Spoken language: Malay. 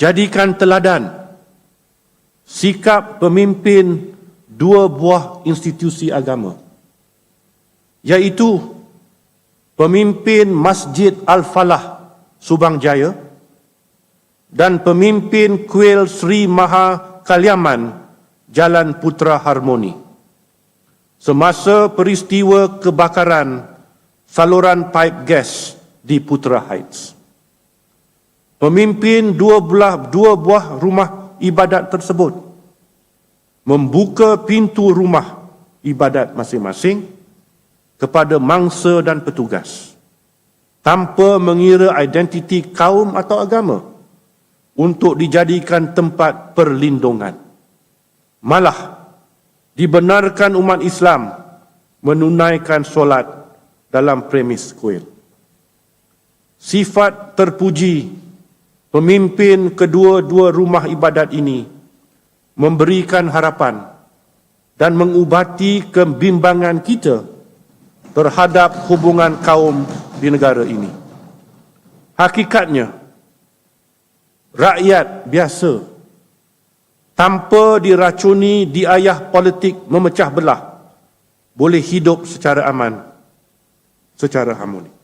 Jadikan teladan sikap pemimpin dua buah institusi agama iaitu pemimpin Masjid Al-Falah Subang Jaya dan pemimpin Kuil Sri Maha Kaliaman Jalan Putra Harmoni. Semasa peristiwa kebakaran saluran pipe gas di Putra Heights. Pemimpin dua belah dua buah rumah ibadat tersebut membuka pintu rumah ibadat masing-masing kepada mangsa dan petugas tanpa mengira identiti kaum atau agama untuk dijadikan tempat perlindungan. Malah dibenarkan umat Islam menunaikan solat dalam premis kuil. Sifat terpuji pemimpin kedua-dua rumah ibadat ini memberikan harapan dan mengubati kebimbangan kita terhadap hubungan kaum di negara ini. Hakikatnya, rakyat biasa tanpa diracuni di ayah politik memecah belah boleh hidup secara aman, secara harmoni.